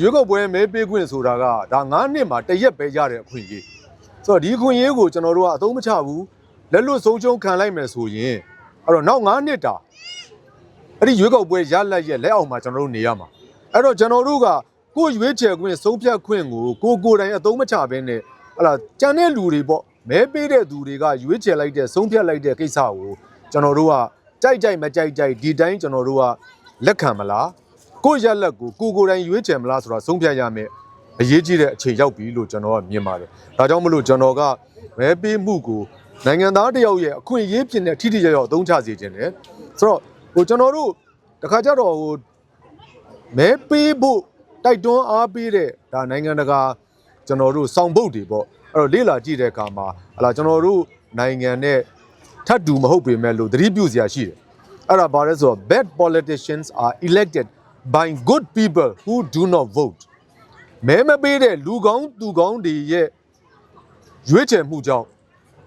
ရွေးကောက်ပွဲမဲပေးခွင့်ဆိုတာကဒါ9နှစ်မှာတစ်ရက်ပဲရတဲ့အခွင့်အရေးဆိုတော့ဒီအခွင့်အရေးကိုကျွန်တော်တို့ကအသုံးမချဘူးလက်လွတ်ဆုံးရှုံးခံလိုက်မယ်ဆိုရင်အဲ့တော့နောက်9နှစ်တာအဲ့ဒီရွေးကောက်ပွဲရလက်ရဲ့လက်အောက်မှာကျွန်တော်တို့နေရမှာအဲ့တော့ကျွန်တော်တို့ကကိုယ်ရွေးချယ်ခွင့်ဆုံးဖြတ်ခွင့်ကိုကိုယ်ကိုယ်တိုင်အသုံးမချဘဲနဲ့ဟလာကြံတဲ့လူတွေပေါ့မဲပေးတဲ့သူတွေကရွေးချယ်လိုက်တဲ့ဆုံးဖြတ်လိုက်တဲ့ကိစ္စကိုကျွန်တော်တို့ကကြိုက်ကြိုက်မကြိုက်ကြိုက်ဒီတိုင်းကျွန်တော်တို့ကလက်ခံမလား ကိုယ့်ရက်လက်ကိုကိုယ်ကိုယ်တိုင်ရွေးချယ်မလားဆိုတာဆုံးဖြတ်ရမယ်အရေးကြီးတဲ့အချိန်ရောက်ပြီလို့ကျွန်တော်ကမြင်ပါတယ်။ဒါကြောင့်မလို့ကျွန်တော်ကမဲပေးမှုကိုနိုင်ငံသားတစ်ယောက်ရဲ့အခွင့်အရေးဖြစ်တဲ့ထိထိရောက်ရောက်အသုံးချစေခြင်းတယ်။ဆိုတော့ဟိုကျွန်တော်တို့တခါကြတော့ဟိုမဲပေးဖို့တိုက်တွန်းအားပေးတဲ့ဒါနိုင်ငံတကာကျွန်တော်တို့စောင့်ပုတ်တွေပေါ့အဲ့တော့လေးလာကြည့်တဲ့အခါမှာဟလာကျွန်တော်တို့နိုင်ငံနဲ့ထပ်တူမဟုတ်ပေမဲ့လို့သတိပြုစရာရှိတယ်အဲ့ဒါဘာလဲဆိုတော့ bad politicians are elected by good people who do not vote မဲမပေးတဲ့လူကောင်းသူကောင်းတွေရဲ့ရွေးချယ်မှုကြောင့်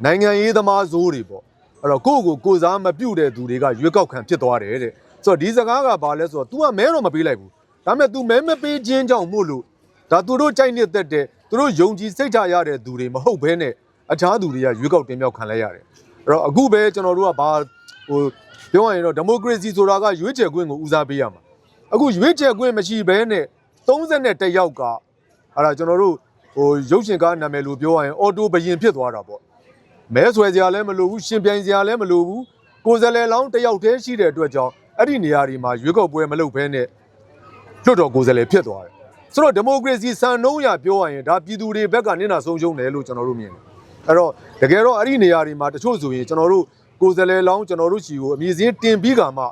နိုင်ငံရေးသမားဇိုးတွေပေါ့အဲ့တော့ကိုယ့်ကိုကိုယ်စားမပြုတ်တဲ့သူတွေကရွေးကောက်ခံဖြစ်သွားတယ်တဲ့ဆိုတော့ဒီစကားကဘာလဲဆိုတော့ तू ကမဲတော့မပေးလိုက်ဘူးဒါပေမဲ့ तू မဲမပေးခြင်းကြောင့်မို့လို့ဒါသူတို့ကြိုက်နေတဲ့တဲ့သူတို့ယုံကြည်စိတ်ချရတဲ့သူတွေမဟုတ်ဘဲနဲ့အခြားသူတွေကရွေးကောက်တင်မြှောက်ခံလိုက်ရတယ်အဲ့တော့အခုပဲကျွန်တော်တို့ကဘာဟိုပြောရရင်တော့ဒီမိုကရေစီဆိုတာကရွေးချယ်ခွင့်ကိုဦးစားပေးရမှာ အခုရွေးချယ်ခွင့်မရှိဘဲနဲ့31ယောက်ကအဲ့ဒါကျွန်တော်တို့ဟိုရုပ်ရှင်ကားနာမည်လို့ပြောရရင်အော်တိုဘယင်ဖြစ်သွားတာပေါ့မဲဆွဲစရာလည်းမလိုဘူးရှင်ပြိုင်စရာလည်းမလိုဘူးကိုယ်စားလှယ်လောင်းတစ်ယောက်တည်းရှိတဲ့အတွက်ကြောင့်အဲ့ဒီနေရာဒီမှာရွေးကောက်ပွဲမလုပ်ဘဲနဲ့လွတ်တော်ကိုယ်စားလှယ်ဖြစ်သွားတယ်ဆိုတော့ဒီမိုကရေစီစံနှုန်းရပြောရရင်ဒါပြည်သူတွေဘက်ကနင့်နာဆုံးရှုံးတယ်လို့ကျွန်တော်တို့မြင်တယ်အဲ့တော့တကယ်တော့အဲ့ဒီနေရာဒီမှာတချို့ဆိုရင်ကျွန်တော်တို့ကိုယ်စားလှယ်လောင်းကျွန်တော်တို့ချီကိုအမည်စင်းတင်ပြီးကမှ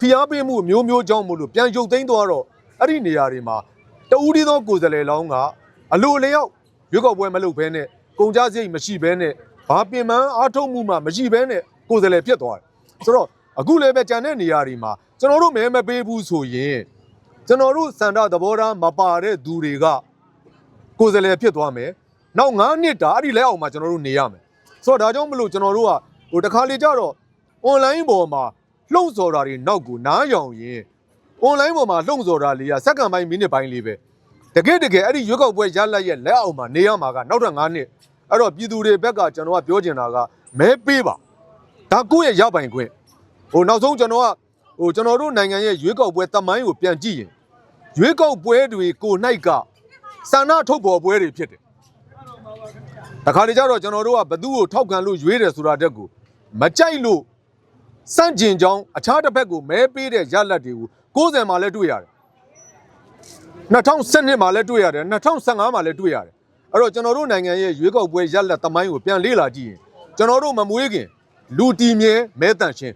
ဖိအားပေးမှုအမျိုးမျိုးကြောင့်မို့လို့ပြန်ရုပ်သိမ်းသွားတော့အဲ့ဒီနေရာတွေမှာတဦးတည်းသောကိုယ်စားလှယ်လောင်းကအလိုအလျောက်ရွေးကောက်ပွဲမလုပ်ဘဲနဲ့ကုန်ကြစရိတ်မရှိဘဲနဲ့ဘာပင်ပန်းအားထုတ်မှုမှမရှိဘဲနဲ့ကိုယ်စားလှယ်ဖြစ်သွားတယ်ဆိုတော့အခုလည်းပဲကြံတဲ့နေရာတွေမှာကျွန်တော်တို့မဲမပေးဘူးဆိုရင်ကျွန်တော်တို့စန္ဒသဘောထားမပါတဲ့သူတွေကကိုယ်စားလှယ်ဖြစ်သွားမယ်။နောက်9နှစ်တာအဲ့ဒီလဲအောင်မှာကျွန်တော်တို့နေရမယ်။ဆိုတော့ဒါကြောင့်မလို့ကျွန်တော်တို့ကဟိုတစ်ခါလေကြတော့ online ပေါ်မှာ လှုံ့ဆော်တာတွေနောက်ကိုနားယောင်ရင် online ပေါ်မှာလှုံ့ဆော်တာလေးကစက္ကန့်ပိုင်းမိနစ်ပိုင်းလေးပဲ။တကယ်တကယ်အဲ့ဒီရွက်ကောက်ပွဲရလက်ရဲ့လက်အောင်မှာနေရမှာကနောက်ထပ်9နှစ်။အဲ့တော့ပြည်သူတွေဘက်ကကျွန်တော်ကပြောချင်တာကမဲပေးပါ။ဒါကိုယ့်ရဲ့ရပိုင်ခွင့်။ဟိုနောက်ဆုံးကျွန်တော်ကဟိုကျွန်တော်တို့နိုင်ငံရဲ့ရွေးကောက်ပွဲတမိုင်းကိုပြန်ကြည့်ရင်ရွေးကောက်ပွဲတွေကို၌ကဆန္ဒထုတ်ဖော်ပွဲတွေဖြစ်တယ်။တခါတလေကျတော့ကျွန်တော်တို့ကဘသူ့ကိုထောက်ခံလို့ရွေးတယ်ဆိုတာတက်ကိုမကြိုက်လို့ စန့်ကျင်ကြောင်းအခြားတစ်ဖက်ကိုမဲပေးတဲ့ရလဒ်တွေကို90မှာလည်းတွေ့ရတယ်။2012မှာလည်းတွေ့ရတယ်2015မှာလည်းတွေ့ရတယ်။အဲ့တော့ကျွန်တော်တို့နိုင်ငံရဲ့ရွေးကောက်ပွဲရလဒ်သမိုင်းကိုပြန်လေ့လာကြည့်ရင်ကျွန်တော်တို့မမွေးခင်လူတီမြဲမဲတန့်ရှင်း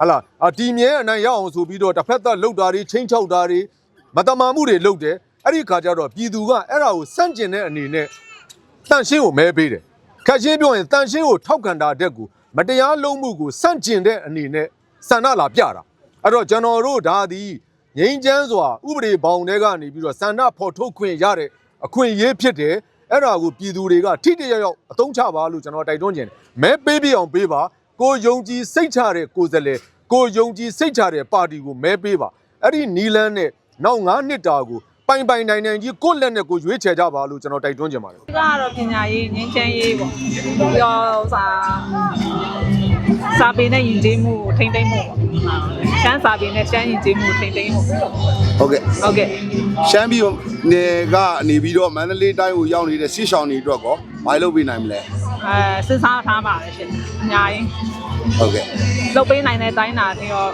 ဟလာအတီမြဲအနိုင်ရအောင်ဆိုပြီးတော့တစ်ဖက်သက်လှုပ်တာတွေချင်းချောက်တာတွေမတမာမှုတွေလုပ်တယ်အဲ့ဒီခါကျတော့ပြည်သူကအဲ့ဒါကိုစန့်ကျင်တဲ့အနေနဲ့တန့်ရှင်းကိုမဲပေးတယ်ခက်ရှင်းပြောရင်တန့်ရှင်းကိုထောက်ခံတာတဲ့ကို မတရားလုံးမှုကိုစန့်ကျင်တဲ့အနေနဲ့ဆန္ဒလာပြတာအဲ့တော့ကျွန်တော်တို့ဒါသည်ငြိမ်းချမ်းစွာဥပဒေဘောင်တွေကနေပြီးတော့ဆန္ဒဖော်ထုတ်ခွင့်ရတဲ့အခွင့်အရေးဖြစ်တယ်အဲ့ဒါကိုပြည်သူတွေကထိတိယောက်ယောက်အသုံးချပါလို့ကျွန်တော်တိုက်တွန်းခြင်းတယ်မဲပေးပြအောင်ပေးပါကိုယုံကြည်စိတ်ချတဲ့ကိုယ်စားလှယ်ကိုယုံကြည်စိတ်ချတဲ့ပါတီကိုမဲပေးပါအဲ့ဒီနီလန်းနဲ့နောက်9နှစ်တာကို ပိုင်ပိုင်နိုင်နိုင်ကြီးကိုယ့်လက်နဲ့ကိုရွေးချယ်ကြပါလို့ကျွန်တော်တိုက်တွန်းခြင်းပါတယ်ဒီကတော့ပညာရေးငင်းချမ်းရေးပေါ့ပြီးတော့စာစာပေနဲ့ယဉ်ကျေးမှုကိုထိမ့်သိမ့်မှုပေါ့ရှမ်းစာပေနဲ့ရှမ်းယဉ်ကျေးမှုကိုထိမ့်သိမ့်မှုပေါ့ဟုတ်ကဲ့ဟုတ်ကဲ့ရှမ်းပြည်နယ်ကနေပြီးတော့မန္တလေးတိုင်းကိုရောက်နေတဲ့စစ်ဆောင်တွေအတွက်ကော ဘာလို့ပြနိုင်မလဲအဲစဉ်းစားထားပါတယ်ရှင်အများကြီးဟုတ်ကဲ့လုပ်ပေးနိုင်တဲ့တိုင်းတာတွေရော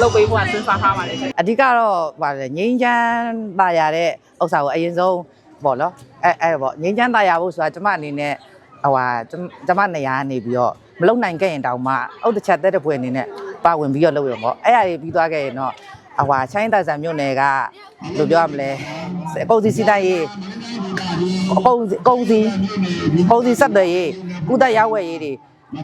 လုပ်ပေးဖို့ကစဉ်းစားထားပါတယ်ရှင်အဓိကတော့ဗါလဲငိမ့်ချမ်းပါရတဲ့ဥစ္စာကိုအရင်ဆုံးပေါ့နော်အဲအဲပေါ့ငိမ့်ချမ်းပါရဖို့ဆိုတာကျမအနေနဲ့ဟိုဟာကျမကျမနေရာကနေပြီးတော့မလုံနိုင်ခဲ့ရင်တောင်မှအုတ်တစ်ချက်တက်တဲ့ပွဲအနေနဲ့ပါဝင်ပြီးတော့လုပ်ရပေါ့အဲ့အရာတွေပြီးသွားခဲ့ရင်တော့ဟိုဟာချိုင်းတိုက်ဆန်မြို့နယ်ကဘယ်လိုပြောရမလဲအကုန်စီစီတိုင်းရေး အကုန်စီအကုန်စီအကုန်စီဆက်သွယ်ရေးကုသရောက်ဝယ်ရေးတွေ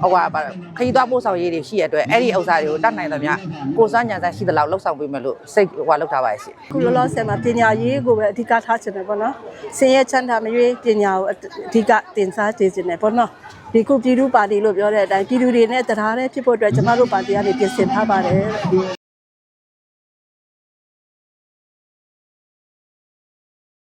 ဟိုဟာဗါခရီးသွားပို့ဆောင်ရေးတွေရှိရတဲ့အတွက်အဲ့ဒီဥစ္စာတွေကိုတတ်နိုင်သမျှကိုစမ်းညာစမ်းရှိသလောက်လှုပ်ဆောင်ပေးမယ်လို့စိတ်ဟိုဟာလှုပ်ထားပါရဲ့ရှင်ခုလောလောဆယ်မှာပညာရေးကိုပဲအဓိကထားချင်တယ်ပေါ့နော်။ဆင်းရဲချမ်းသာမရွေးပညာကိုအဓိကတင်စားချင်တယ်ပေါ့နော်။ဒီခုပြည်သူပါတီလို့ပြောတဲ့အတိုင်းပြည်သူတွေနဲ့တရားနဲ့ဖြစ်ဖို့အတွက်ကျမတို့ပါတီကနေပြင်ဆင်ထားပါတယ်